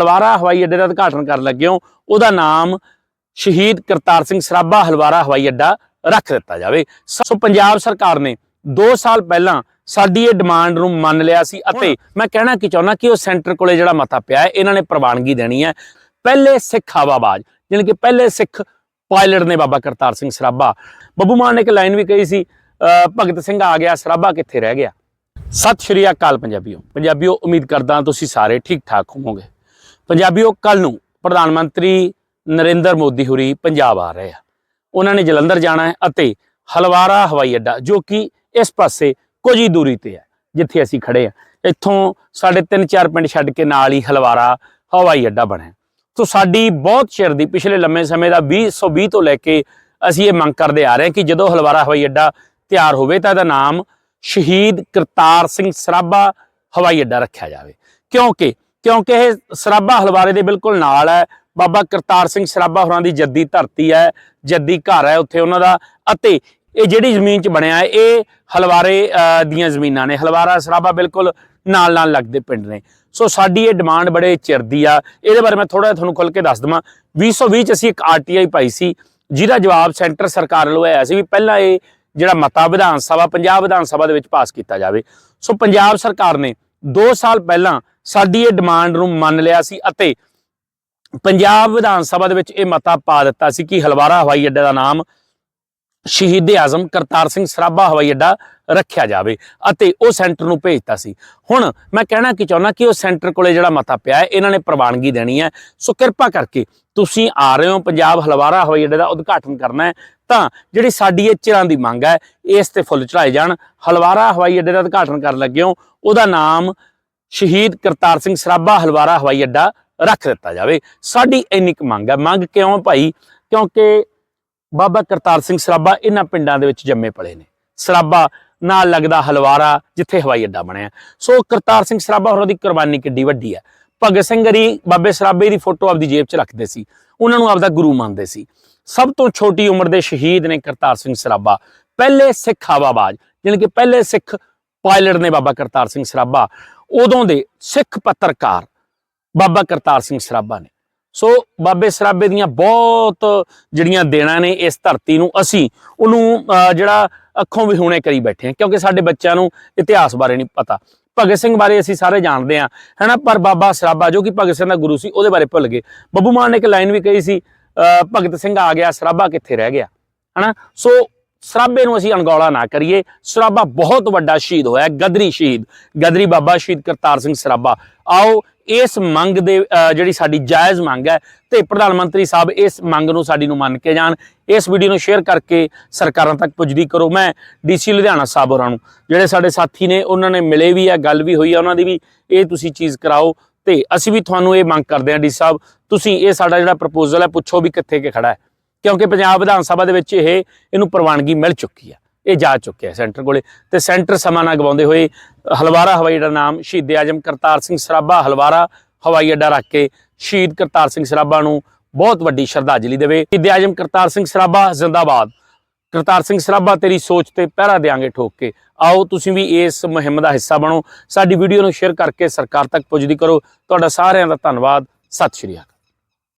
ਹਲਵਾਰਾ ਹਵਾਈ ਅੱਡੇ ਦਾ ਉਦਘਾਟਨ ਕਰਨ ਲੱਗੇ ਹੋ ਉਹਦਾ ਨਾਮ ਸ਼ਹੀਦ ਕਰਤਾਰ ਸਿੰਘ ਸਰਾਭਾ ਹਲਵਾਰਾ ਹਵਾਈ ਅੱਡਾ ਰੱਖ ਦਿੱਤਾ ਜਾਵੇ। ਸੋ ਪੰਜਾਬ ਸਰਕਾਰ ਨੇ 2 ਸਾਲ ਪਹਿਲਾਂ ਸਾਡੀ ਇਹ ਡਿਮਾਂਡ ਨੂੰ ਮੰਨ ਲਿਆ ਸੀ ਅਤੇ ਮੈਂ ਕਹਿਣਾ ਕੀ ਚਾਹੁੰਦਾ ਕਿ ਉਹ ਸੈਂਟਰ ਕੋਲੇ ਜਿਹੜਾ ਮਤਾ ਪਿਆ ਹੈ ਇਹਨਾਂ ਨੇ ਪ੍ਰਵਾਨਗੀ ਦੇਣੀ ਹੈ। ਪਹਿਲੇ ਸਿੱਖ ਹਵਾਬਾਜ਼ ਜਾਣੀ ਕਿ ਪਹਿਲੇ ਸਿੱਖ ਪਾਇਲਟ ਨੇ ਬਾਬਾ ਕਰਤਾਰ ਸਿੰਘ ਸਰਾਭਾ। ਬੱਬੂ ਮਾਨ ਨੇ ਇੱਕ ਲਾਈਨ ਵੀ ਕਹੀ ਸੀ ਭਗਤ ਸਿੰਘ ਆ ਗਿਆ ਸਰਾਭਾ ਕਿੱਥੇ ਰਹਿ ਗਿਆ? ਸਤਿ ਸ਼੍ਰੀ ਅਕਾਲ ਪੰਜਾਬੀਓ। ਪੰਜਾਬੀਓ ਉਮੀਦ ਕਰਦਾ ਤੁਸੀਂ ਸਾਰੇ ਠੀਕ ਠਾਕ ਹੋਵੋਗੇ। ਪੰਜਾਬੀਓ ਕੱਲ ਨੂੰ ਪ੍ਰਧਾਨ ਮੰਤਰੀ ਨਰਿੰਦਰ ਮੋਦੀ ਹੁਰੀ ਪੰਜਾਬ ਆ ਰਹੇ ਆ। ਉਹਨਾਂ ਨੇ ਜਲੰਧਰ ਜਾਣਾ ਹੈ ਅਤੇ ਹਲਵਾਰਾ ਹਵਾਈ ਅੱਡਾ, ਜੋ ਕਿ ਇਸ ਪਾਸੇ ਕੁਝ ਹੀ ਦੂਰੀ ਤੇ ਹੈ, ਜਿੱਥੇ ਅਸੀਂ ਖੜੇ ਆ ਇੱਥੋਂ ਸਾਡੇ 3-4 ਪਿੰਡ ਛੱਡ ਕੇ ਨਾਲ ਹੀ ਹਲਵਾਰਾ ਹਵਾਈ ਅੱਡਾ ਬਣਿਆ ਸੋ ਸਾਡੀ ਬਹੁਤ ਚਿਰ ਦੀ ਪਿਛਲੇ ਲੰਮੇ ਸਮੇਂ ਦਾ 2020 ਤੋਂ ਲੈ ਕੇ ਅਸੀਂ ਇਹ ਮੰਗ ਕਰਦੇ ਆ ਰਹੇ ਹਾਂ ਕਿ ਜਦੋਂ ਹਲਵਾਰਾ ਹਵਾਈ ਅੱਡਾ ਤਿਆਰ ਹੋਵੇ ਤਾਂ ਇਹਦਾ ਨਾਮ ਸ਼ਹੀਦ ਕਰਤਾਰ ਸਿੰਘ ਸਰਾਭਾ ਹਵਾਈ ਅੱਡਾ ਰੱਖਿਆ ਜਾਵੇ। ਕਿਉਂਕਿ ਕਿਉਂਕਿ ਇਹ ਸਰਾਭਾ ਹਲਵਾਰੇ ਦੇ ਬਿਲਕੁਲ ਨਾਲ ਹੈ। ਬਾਬਾ ਕਰਤਾਰ ਸਿੰਘ ਸਰਾਭਾ ਹੋਰਾਂ ਦੀ ਜੱਦੀ ਧਰਤੀ ਹੈ, ਜੱਦੀ ਘਰ ਹੈ ਉੱਥੇ ਉਹਨਾਂ ਦਾ। ਅਤੇ ਇਹ ਜਿਹੜੀ ਜ਼ਮੀਨ 'ਚ ਬਣਿਆ ਹੈ, ਇਹ ਹਲਵਾਰੇ ਦੀਆਂ ਜ਼ਮੀਨਾਂ ਨੇ। ਹਲਵਾਰਾ ਸਰਾਭਾ ਬਿਲਕੁਲ ਨਾਲ ਨਾਲ ਲੱਗਦੇ ਪਿੰਡ ਨੇ। ਸੋ ਸਾਡੀ ਇਹ ਡਿਮਾਂਡ ਬੜੇ ਚਿਰ ਦੀ ਆ। ਇਹਦੇ ਬਾਰੇ ਮੈਂ ਥੋੜਾ ਤੁਹਾਨੂੰ ਖੁੱਲ ਕੇ ਦੱਸ ਦਵਾਂ। 2020 ਚ ਅਸੀਂ ਇੱਕ ਆਰਟੀਆਈ ਪਾਈ ਸੀ, ਜਿਹਦਾ ਜਵਾਬ ਸੈਂਟਰ ਸਰਕਾਰ ਵੱਲੋਂ ਆਇਆ ਸੀ ਵੀ ਪਹਿਲਾਂ ਇਹ ਜਿਹੜਾ ਮਤਾ ਵਿਧਾਨ ਸਭਾ, ਪੰਜਾਬ ਵਿਧਾਨ ਸਭਾ ਦੇ ਵਿੱਚ ਪਾਸ ਕੀਤਾ ਜਾਵੇ। ਸੋ ਪੰਜਾਬ ਸਰਕਾਰ ਨੇ 2 ਸਾਲ ਪਹਿਲਾਂ ਸਾਡੀ ਇਹ ਡਿਮਾਂਡ ਨੂੰ ਮੰਨ ਲਿਆ ਸੀ ਅਤੇ ਪੰਜਾਬ ਵਿਧਾਨ ਸਭਾ ਦੇ ਵਿੱਚ ਇਹ ਮਤਾ ਪਾ ਦਿੱਤਾ ਸੀ ਕਿ ਹਲਵਾਰਾ ਹਵਾਈ ਅੱਡੇ ਦਾ ਨਾਮ ਸ਼ਹੀਦ ਆਜ਼ਮ ਕਰਤਾਰ ਸਿੰਘ ਸਰਾਭਾ ਹਵਾਈ ਅੱਡਾ ਰੱਖਿਆ ਜਾਵੇ ਅਤੇ ਉਹ ਸੈਂਟਰ ਨੂੰ ਭੇਜਤਾ ਸੀ। ਹੁਣ ਮੈਂ ਕਹਿਣਾ ਕੀ ਚਾਹੁੰਦਾ ਕਿ ਉਹ ਸੈਂਟਰ ਕੋਲੇ ਜਿਹੜਾ ਮਤਾ ਪਿਆ ਹੈ, ਇਹਨਾਂ ਨੇ ਪ੍ਰਵਾਨਗੀ ਦੇਣੀ ਹੈ। ਸੋ ਕਿਰਪਾ ਕਰਕੇ ਤੁਸੀਂ ਆ ਰਹੇ ਹੋ, ਪੰਜਾਬ ਹਲਵਾਰਾ ਹਵਾਈ ਅੱਡੇ ਦਾ ਉਦਘਾਟਨ ਕਰਨਾ ਹੈ, ਤਾਂ ਜਿਹੜੀ ਸਾਡੀ ਇਹ ਚਿਰਾਂ ਦੀ ਮੰਗ ਹੈ, ਇਸ ਤੇ ਫੁੱਲ ਚੜਾਏ ਜਾਣ। ਹਲਵਾਰਾ ਹਵਾਈ ਅੱਡੇ ਦਾ ਉਦਘਾਟਨ ਕਰਨ ਲੱਗੇ ਹੋ, ਉਹਦਾ ਨਾਮ ਸ਼ਹੀਦ ਕਰਤਾਰ ਸਿੰਘ ਸਰਾਭਾ ਹਲਵਾਰਾ ਹਵਾਈ ਅੱਡਾ ਰੱਖ ਦਿੱਤਾ ਜਾਵੇ। ਸਾਡੀ ਇੰਨੀ ਕੁ ਮੰਗ ਹੈ। ਮੰਗ ਕਿਉਂ ਭਾਈ? ਕਿਉਂਕਿ ਬਾਬਾ ਕਰਤਾਰ ਸਿੰਘ ਸਰਾਭਾ ਇਹਨਾਂ ਪਿੰਡਾਂ ਦੇ ਵਿੱਚ ਜੰਮੇ ਪਲੇ ਨੇ। ਸਰਾਭਾ ਨਾਲ ਲੱਗਦਾ ਹਲਵਾਰਾ ਜਿੱਥੇ ਹਵਾਈ ਅੱਡਾ ਬਣਿਆ। ਸੋ ਕਰਤਾਰ ਸਿੰਘ ਸਰਾਭਾ ਹੋਰਾਂ ਦੀ ਕੁਰਬਾਨੀ ਕਿੱਡੀ ਵੱਡੀ ਹੈ। ਭਗਤ ਸਿੰਘ ਗਰੀ ਬਾਬੇ ਸਰਾਭੇ ਦੀ ਫੋਟੋ ਆਪਦੀ ਜੇਬ 'ਚ ਰੱਖਦੇ ਸੀ। ਉਹਨਾਂ ਨੂੰ ਆਪਦਾ ਗੁਰੂ ਮੰਨਦੇ ਸੀ। ਸਭ ਤੋਂ ਛੋਟੀ ਉਮਰ ਦੇ ਸ਼ਹੀਦ ਨੇ ਕਰਤਾਰ ਸਿੰਘ ਸਰਾਭਾ। ਪਹਿਲੇ ਸਿੱਖ ਹਵਾਬਾਜ਼ ਜਾਣੀ ਕਿ ਪਹਿਲੇ ਸਿੱਖ ਪਾਇਲਟ ਨੇ ਬਾਬਾ ਕਰਤਾਰ ਸਿੰਘ ਸਰਾਭਾ। ਉਦੋਂ ਦੇ ਸਿੱਖ ਪੱਤਰਕਾਰ ਬਾਬਾ ਕਰਤਾਰ ਸਿੰਘ ਸਰਾਭਾ ਨੇ। ਸੋ ਬਾਬੇ ਸਰਾਭੇ ਦੀਆਂ ਬਹੁਤ ਜਿਹੜੀਆਂ ਦੇਣਾ ਨੇ ਇਸ ਧਰਤੀ ਨੂੰ, ਅਸੀਂ ਉਹਨੂੰ ਜਿਹੜਾ ਅੱਖੋਂ ਵਿਹੂਣੇ ਕਰੀ ਬੈਠੇ ਹਾਂ, ਕਿਉਂਕਿ ਸਾਡੇ ਬੱਚਿਆਂ ਨੂੰ ਇਤਿਹਾਸ ਬਾਰੇ ਨਹੀਂ ਪਤਾ। ਭਗਤ ਸਿੰਘ ਬਾਰੇ ਅਸੀਂ ਸਾਰੇ ਜਾਣਦੇ ਹਾਂ, ਹੈਨਾ? ਪਰ ਬਾਬਾ ਸਰਾਭਾ ਜੋ ਕਿ ਭਗਤ ਸਿੰਘ ਦਾ ਗੁਰੂ ਸੀ, ਉਹਦੇ ਬਾਰੇ ਭੁੱਲ ਗਏ। ਬੱਬੂ ਮਾਨ ਨੇ ਇੱਕ ਲਾਈਨ ਵੀ ਕਹੀ ਸੀ ਭਗਤ ਸਿੰਘ ਆ ਗਿਆ, ਸਰਾਭਾ ਕਿੱਥੇ ਰਹਿ ਗਿਆ? ਹਨਾ? ਸੋ ਸਰਾਭੇ ਨੂੰ ਅਸੀਂ ਅਣਗੌਲਾ ਨਾ ਕਰੀਏ। ਸਰਾਭਾ ਬਹੁਤ ਵੱਡਾ ਸ਼ਹੀਦ ਹੋਇਆ, ਗਦਰੀ ਸ਼ਹੀਦ। ਗਦਰੀ ਬਾਬਾ ਸ਼ਹੀਦ ਕਰਤਾਰ ਸਿੰਘ ਸਰਾਭਾ ਆਓ, ਇਸ ਮੰਗ ਦੇ ਜਿਹੜੀ ਸਾਡੀ ਜਾਇਜ਼ ਮੰਗ ਹੈ ਤੇ ਪ੍ਰਧਾਨ ਮੰਤਰੀ ਸਾਹਿਬ ਇਸ ਮੰਗ ਨੂੰ ਸਾਡੀ ਨੂੰ ਮੰਨ ਕੇ ਜਾਣ। ਇਸ ਵੀਡੀਓ ਨੂੰ ਸ਼ੇਅਰ ਕਰਕੇ ਸਰਕਾਰਾਂ ਤੱਕ ਪੁੱਜਦੀ ਕਰੋ। ਮੈਂ ਡੀਸੀ ਲੁਧਿਆਣਾ ਸਾਹਿਬ ਹੋਰਾਂ ਨੂੰ, ਜਿਹੜੇ ਸਾਡੇ ਸਾਥੀ ਨੇ, ਉਹਨਾਂ ਨੇ ਮਿਲੇ ਵੀ ਆ, ਗੱਲ ਵੀ ਹੋਈ ਆ, ਉਹਨਾਂ ਦੀ ਵੀ ਇਹ ਤੁਸੀਂ ਚੀਜ਼ ਕਰਾਓ ਤੇ ਅਸੀਂ ਵੀ ਤੁਹਾਨੂੰ ਇਹ ਮੰਗ ਕਰਦੇ ਹਾਂ ਡੀ ਸਾਹਿਬ। ਤੁਸੀਂ ਇਹ ਸਾਡਾ ਜਿਹੜਾ ਪ੍ਰਪੋਜ਼ਲ ਹੈ, ਪੁੱਛੋ ਵੀ ਕਿੱਥੇ ਕੇ ਖੜਾ ਹੈ। ਕਿਉਂਕਿ ਪੰਜਾਬ ਵਿਧਾਨ ਸਭਾ ਦੇ ਵਿੱਚ ਇਹ ਇਹਨੂੰ ਪ੍ਰਵਾਨਗੀ ਮਿਲ ਚੁੱਕੀ ਹੈ ਇਹ ਜਾ ਚੁੱਕਿਆ ਸੈਂਟਰ ਕੋਲੇ। ਤੇ ਸੈਂਟਰ ਸਮਾਂ ਨਾ ਗਵਾਉਂਦੇ ਹੋਏ ਹਲਵਾਰਾ ਹਵਾਈ ਅੱਡਾ ਨਾਮ ਸ਼ਹੀਦ ਆਜਮ ਕਰਤਾਰ ਸਿੰਘ ਸਰਾਭਾ, ਹਲਵਾਰਾ ਹਵਾਈ ਅੱਡਾ ਰੱਖ ਕੇ ਸ਼ਹੀਦ ਕਰਤਾਰ ਸਿੰਘ ਸਰਾਭਾ ਨੂੰ ਬਹੁਤ ਵੱਡੀ ਸ਼ਰਧਾਂਜਲੀ ਦੇਵੇ। ਸ਼ਹੀਦ ਆਜਮ ਕਰਤਾਰ ਸਿੰਘ ਸਰਾਭਾ, ਜ਼ਿੰਦਾਬਾਦ। ਕਰਤਾਰ ਸਿੰਘ ਸਰਾਭਾ, ਤੇਰੀ ਸੋਚ ਤੇ ਪਹਿਰਾ ਦੇਾਂਗੇ ਠੋਕ ਕੇ। ਆਓ, ਤੁਸੀਂ ਵੀ ਇਸ ਮੁਹਿੰਮ ਦਾ ਹਿੱਸਾ ਬਣੋ। ਸਾਡੀ ਵੀਡੀਓ ਨੂੰ ਸ਼ੇਅਰ ਕਰਕੇ ਸਰਕਾਰ ਤੱਕ ਪੁੱਜਦੀ ਕਰੋ। ਤੁਹਾਡਾ ਸਾਰਿਆਂ ਦਾ ਧੰਨਵਾਦ। ਸਤਿ ਸ਼੍ਰੀ ਅਕਾਲ।